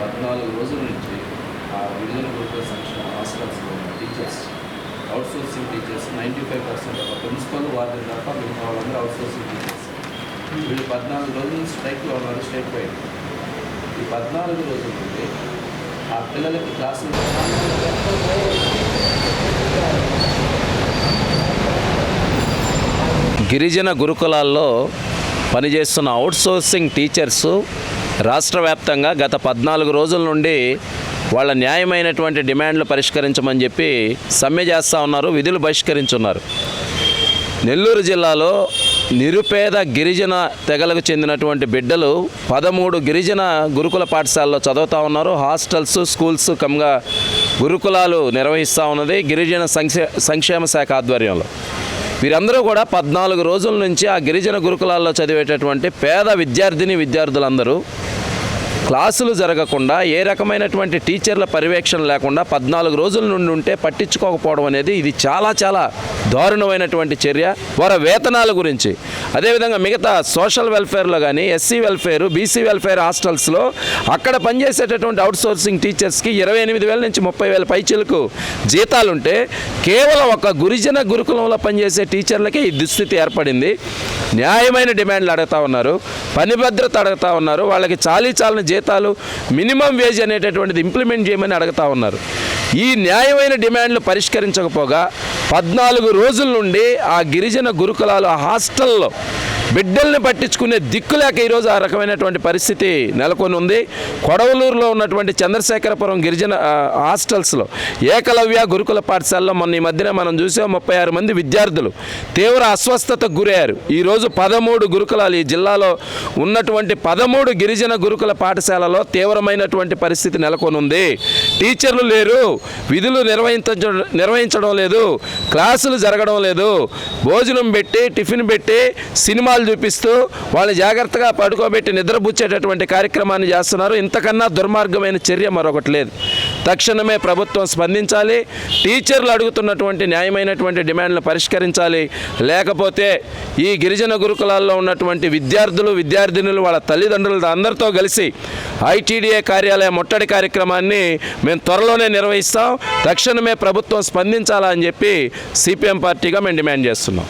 పద్నాలుగు రోజుల నుంచి ఆ గిరిజన గురుకుల సంక్షేమ హాస్టల్స్లో ఉన్న teachers outsourcing teachers ninety five percent ఒక ప్రిన్సిపల్ వార్డెన్ తప్ప మిగతా వాళ్ళందరూ అవుట్ సోర్సింగ్ టీచర్స్. వీళ్ళు పద్నాలుగు రోజుల నుంచి స్ట్రైక్లో ఉన్నారు స్ట్రైక్ వైడ్ ఈ పద్నాలుగు రోజుల నుండి ఆ పిల్లలకి క్లాసులు గిరిజన గురుకులాల్లో పనిచేస్తున్న అవుట్సోర్సింగ్ టీచర్స్ రాష్ట్ర వ్యాప్తంగా గత పద్నాలుగు రోజుల నుండి వాళ్ళ న్యాయమైనటువంటి డిమాండ్లు పరిష్కరించమని చెప్పి సమ్మె చేస్తూ ఉన్నారు విధులు బహిష్కరించున్నారు. నెల్లూరు జిల్లాలో నిరుపేద గిరిజన తెగలకు చెందినటువంటి బిడ్డలు పదమూడు గిరిజన గురుకుల పాఠశాలలో చదువుతూ ఉన్నారు. హాస్టల్స్ స్కూల్స్ కమ్గా గురుకులాలు నిర్వహిస్తూ ఉన్నది గిరిజన సంక్షే సంక్షేమ శాఖ ఆధ్వర్యంలో. వీరందరూ కూడా పద్నాలుగు రోజుల నుంచి ఆ గిరిజన గురుకులాల్లో చదివేటటువంటి పేద విద్యార్థిని విద్యార్థులందరూ క్లాసులు జరగకుండా ఏ రకమైనటువంటి టీచర్ల పర్యవేక్షణ లేకుండా పద్నాలుగు రోజుల నుండి ఉంటే పట్టించుకోకపోవడం అనేది ఇది చాలా చాలా దారుణమైనటువంటి చర్య వారి వేతనాల గురించి. అదేవిధంగా మిగతా సోషల్ వెల్ఫేర్లో కానీ ఎస్సీ వెల్ఫేర్ బీసీ వెల్ఫేర్ హాస్టల్స్లో అక్కడ పనిచేసేటటువంటి అవుట్ సోర్సింగ్ టీచర్స్కి ఇరవై ఎనిమిది వేల నుంచి ముప్పై వేల పైచీలకు జీతాలుంటే కేవలం ఒక గురిజన గురుకులంలో పనిచేసే టీచర్లకే ఈ దుస్థితి ఏర్పడింది. న్యాయమైన డిమాండ్లు అడుగుతా ఉన్నారు పని భద్రత అడుగుతా ఉన్నారు వాళ్ళకి చాలీ చాలని జీతాలు మినిమం వేజ్ అనేటటువంటిది ఇంప్లిమెంట్ చేయమని అడుగుతా ఉన్నారు. ఈ న్యాయమైన డిమాండ్లు పరిష్కరించకపోగా పద్నాలుగు రోజుల నుండి ఆ గిరిజన గురుకులాలు ఆ హాస్టల్లో బిడ్డల్ని పట్టించుకునే దిక్కు లేక ఈరోజు ఆ రకమైనటువంటి పరిస్థితి నెలకొని ఉంది. కొడవలూరులో ఉన్నటువంటి చంద్రశేఖరపురం గిరిజన హాస్టల్స్లో ఏకలవ్య గురుకుల పాఠశాలలో మొన్న ఈ మధ్యన మనం చూసాం ముప్పై ఆరు మంది విద్యార్థులు తీవ్ర అస్వస్థతకు గురయ్యారు. ఈరోజు పదమూడు గురుకులాలు ఈ జిల్లాలో ఉన్నటువంటి పదమూడు గిరిజన గురుకుల పాఠశాలలో తీవ్రమైనటువంటి పరిస్థితి నెలకొని ఉంది. టీచర్లు లేరు విధులు నిర్వహించడం నిర్వహించడం లేదు క్లాసులు జరగడం లేదు. భోజనం పెట్టి టిఫిన్ పెట్టి సినిమాలు చూపిస్తూ వాళ్ళు జాగ్రత్తగా పడుకోబెట్టి నిద్రపుచ్చేటటువంటి కార్యక్రమాన్ని చేస్తున్నారు. ఇంతకన్నా దుర్మార్గమైన చర్య మరొకటి లేదు. తక్షణమే ప్రభుత్వం స్పందించాలి. టీచర్లు అడుగుతున్నటువంటి న్యాయమైనటువంటి డిమాండ్లు పరిష్కరించాలి. లేకపోతే ఈ గిరిజన గురుకులాల్లో ఉన్నటువంటి విద్యార్థులు విద్యార్థినులు వాళ్ళ తల్లిదండ్రులు అందరితో కలిసి ఐటీడీఏ కార్యాలయ ముట్టడి కార్యక్రమాన్ని మేము త్వరలోనే నిర్వహిస్తాం. తక్షణమే ప్రభుత్వం స్పందించాలని చెప్పి సిపిఎం పార్టీగా మేము డిమాండ్ చేస్తున్నాం.